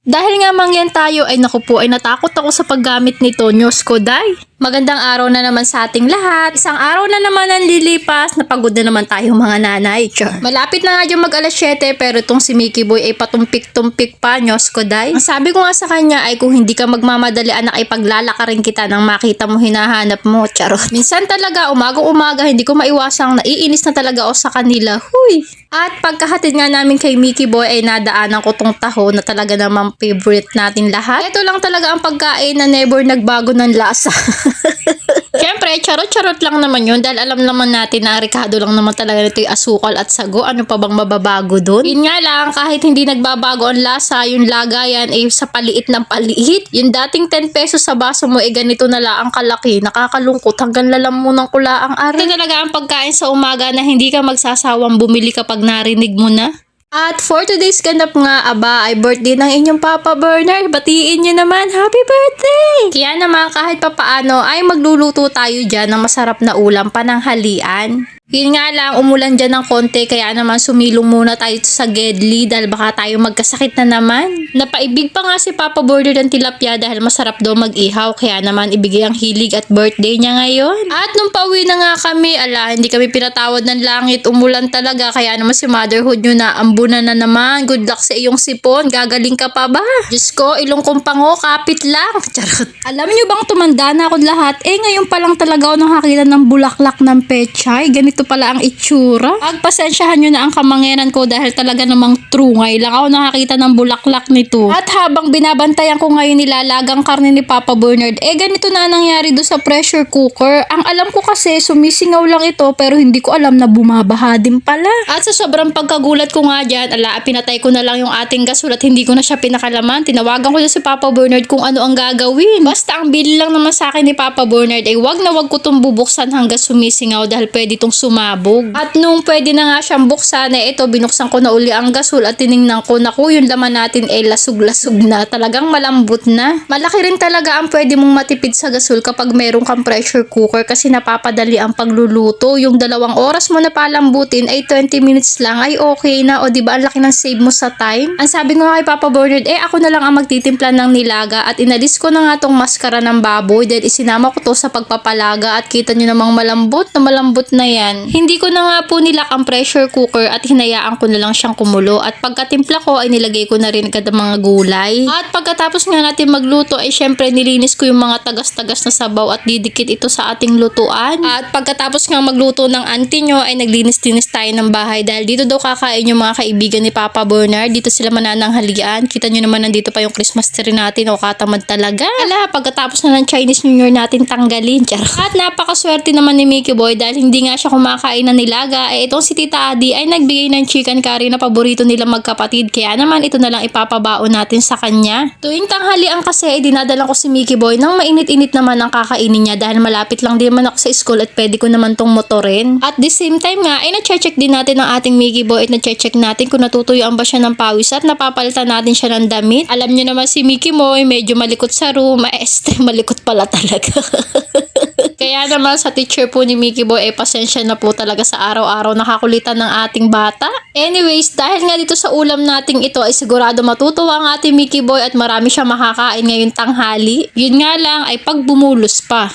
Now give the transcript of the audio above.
Dahil nga mangyan tayo ay naku po ay natakot ako sa paggamit nito, Diyos ko day. Magandang araw na naman sa ating lahat. Isang araw na naman ang lilipas. Napagod na naman tayong mga nanay. Char. Malapit na nga yung mag alas 7 pero itong si Mickey Boy ay patumpik-tumpik pa, Diyos ko day. Ang sabi ko nga sa kanya ay kung hindi ka magmamadali anak ay paglalakarin kita nang makita mo hinahanap mo. Charot. Minsan talaga umaga-umaga hindi ko maiwasang naiinis na talaga ako sa kanila. Huy! At pagkahatid nga namin kay Mickey Boy ay nadaanan ko tong taho na talaga favorite natin lahat. Ito lang talaga ang pagkain na never nagbago ng lasa. Siyempre, charot-charot lang naman yun dahil alam naman natin na Ricardo lang naman talaga nito yung asukal at sago. Ano pa bang mababago dun? Yun nga lang, kahit hindi nagbabago ang lasa, yung lagayan ay sa paliit ng paliit. Yung dating 10 pesos sa baso mo, eh ganito na lang ang kalaki. Nakakalungkot hanggang lalamunan ko ang ari. Ito talaga ang pagkain sa umaga na hindi ka magsasawang bumili kapag narinig mo na. At for today's ganap nga, aba, ay birthday ng inyong Papa Bernard. Batiin niyo naman, happy birthday! Kaya naman kahit papaano ay magluluto tayo dyan ng masarap na ulam pananghalian. Yun nga lang, umulan dyan ng konti kaya naman sumilong muna tayo sa Gedli dahil baka tayo magkasakit na naman. Napaibig pa nga si Papa Border ng tilapia dahil masarap daw mag-ihaw kaya naman ibigay ang hilig at birthday niya ngayon. At nung pauwi na nga kami, ala, hindi kami pinatawad ng langit, umulan talaga kaya naman si motherhood nyo na ambunan na naman. Good luck sa iyong sipon, gagaling ka pa ba? Diyos ko, ilong kong pango, kapit lang. Charot. Alam nyo bang tumanda na ako lahat? Eh ngayon pa lang talaga ako nakakita ng bulaklak ng pechay. Ganito pala ang itsura. Pagpasensyahan nyo na ang kamanginan ko dahil talaga namang true. Ngayon lang ako nakakita ng bulaklak nito. At habang binabantayan ko ngayon nilalagang karne ni Papa Bernard, eh ganito na ang nangyari do sa pressure cooker. Ang alam ko kasi sumisingaw lang ito pero hindi ko alam na bumabaha din pala. At sa sobrang pagkagulat ko nga dyan, ala, pinatay ko na lang yung ating gasol at hindi ko na siya pinakalaman. Tinawagan ko na si Papa Bernard kung ano ang gagawin. Basta ang bili lang naman sa akin ni Papa Bernard ay wag na wag ko itong bubuksan hanggang sumisingaw dahil pwede itong sumabog. At nung pwede na nga siyang buksan, eh ito binuksan ko na uli ang gasol at tiningnan ko na yung laman natin ay lasug-lasug na. Talagang malambot na. Malaki rin talaga ang pwede mong matipid sa gasol kapag meron kang pressure cooker kasi napapadali ang pagluluto. Yung dalawang oras mo na palambutin ay 20 minutes lang ay okay na o di ba ang laki ng save mo sa time. Ang sabi ko nga kay Papa Bernard, eh ako na lang ang magtitimpla ng nilaga at inalis ko na nga tong maskara ng baboy dahil isinama ko to sa pagpapalaga at kita nyo namang malambot na malambot na yan. Hindi ko na nga po nilak ang pressure cooker at hinayaan ko na lang siyang kumulo at pagkatimpla ko ay nilagay ko na rin ang mga gulay. At pagkatapos nga natin magluto ay syempre nilinis ko yung mga tagas-tagas na sabaw at didikit ito sa ating lutuan. At pagkatapos nga magluto ng auntie nyo ay naglinis-linis tayo ng bahay dahil dito daw kakain yung mga kaibigan ni Papa Bernard. Dito sila manananghalian. Kita nyo naman nandito pa yung Christmas tree natin o katamad talaga. Ala, pagkatapos na ng Chinese New Year natin tanggalin. Charot. At napakaswerte naman ni Mickey Boy dahil hindi nga siya kumakain ng nilaga. Eh itong si Tita Adi ay nagbigay ng chicken curry na paborito nila magkapatid. Kaya naman ito na lang ipapabaon natin sa kanya. Tuwing tanghalian kasi ay dinadala ko si Mickey Boy nang mainit-init naman ang kakainin niya dahil malapit lang din naman ako sa school at pwede ko naman tong motorin. At the same time nga ay na-check din natin ang ating Mickey Boy at na-check natin kung natutuyuan ba siya ng pawis at napapalitan natin siya ng damit. Alam niyo naman si Mickey Boy medyo malikot sa room. Este, malikot pala talaga. Kaya naman sa teacher po ni Mickey Boy, eh pasensya na po talaga sa araw-araw nakakulitan ng ating bata. Anyways, dahil nga dito sa ulam nating ito ay sigurado matutuwa ang ating Mickey Boy at marami siya makakain ngayong tanghali. Yun nga lang ay pag bumulos pa.